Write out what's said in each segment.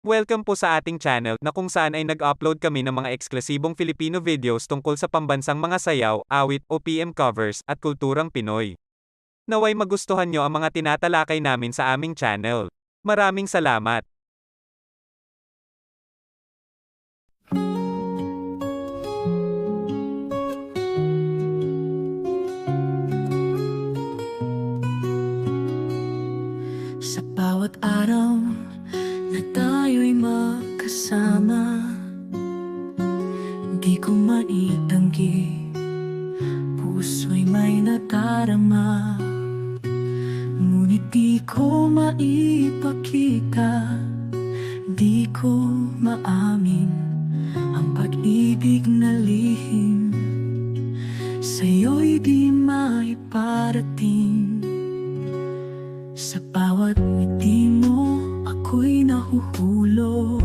Welcome po sa ating channel na kung saan ay nag-upload kami ng mga eksklusibong Filipino videos tungkol sa pambansang mga sayaw, awit, OPM covers, at kulturang Pinoy. Naway magustuhan nyo ang mga tinatalakay namin sa aming channel. Maraming salamat! Sa bawat araw Di ko maitanggi Puso'y may nadarama. Ngunit di ko maipakita Di ko maamin Ang pag-ibig na lihim. Sa'yo'y di maiparating sa bawat ngiti mo, ako'y nahuhulog.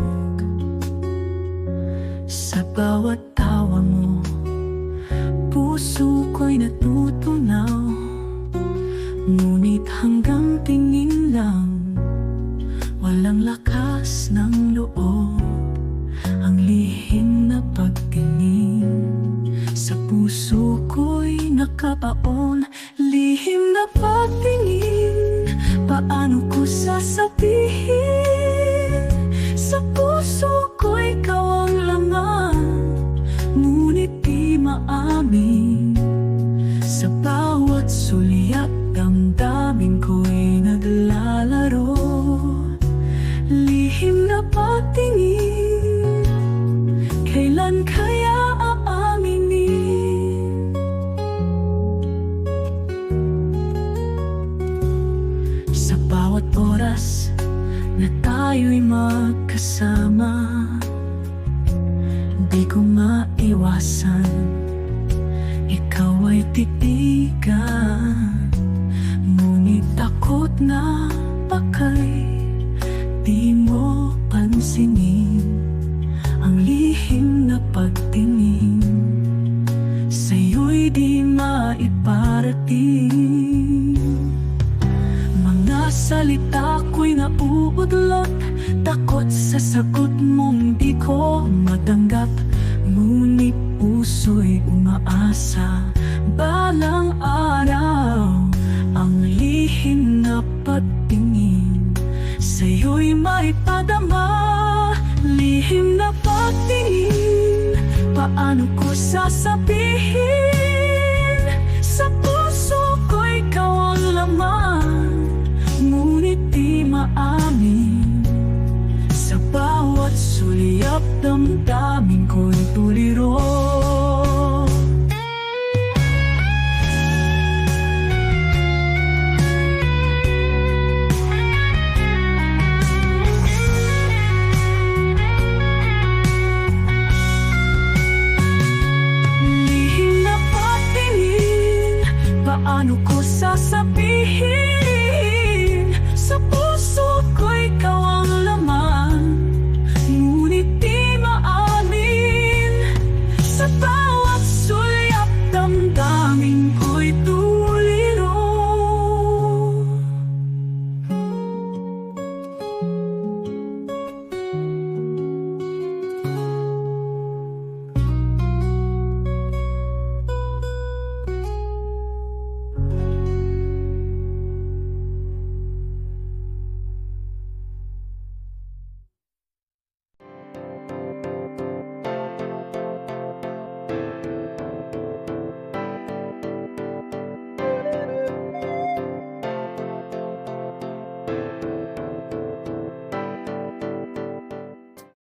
Sa bawat puso ko'y natutunaw. Ngunit hanggang tingin lang, walang lakas ng loob. Ang lihim na pagtingin Sa puso ko'y nakabaon. Lihim na pagtingin Paano ko sasabihin Sa bawat sulyap Damdamin ko'y naglalaro. Lihim na patingin Kailan kaya aaminin? Sa bawat oras na tayo'y magkasama Di ko maiwasan Ay titigan. Ngunit takot na bakay Di mo pansinin Ang lihim na pagtingin. Sa'yo'y di maiparating. Mga salita ko'y nauudlot Takot sa sagot mong di ko matanggap. Ngunit puso'y umaasa Balang araw Ang lihim na pagtingin. Sa'yo'y may padama Lihim na pagtingin. Paano ko sasabihin paano ko sasabihin?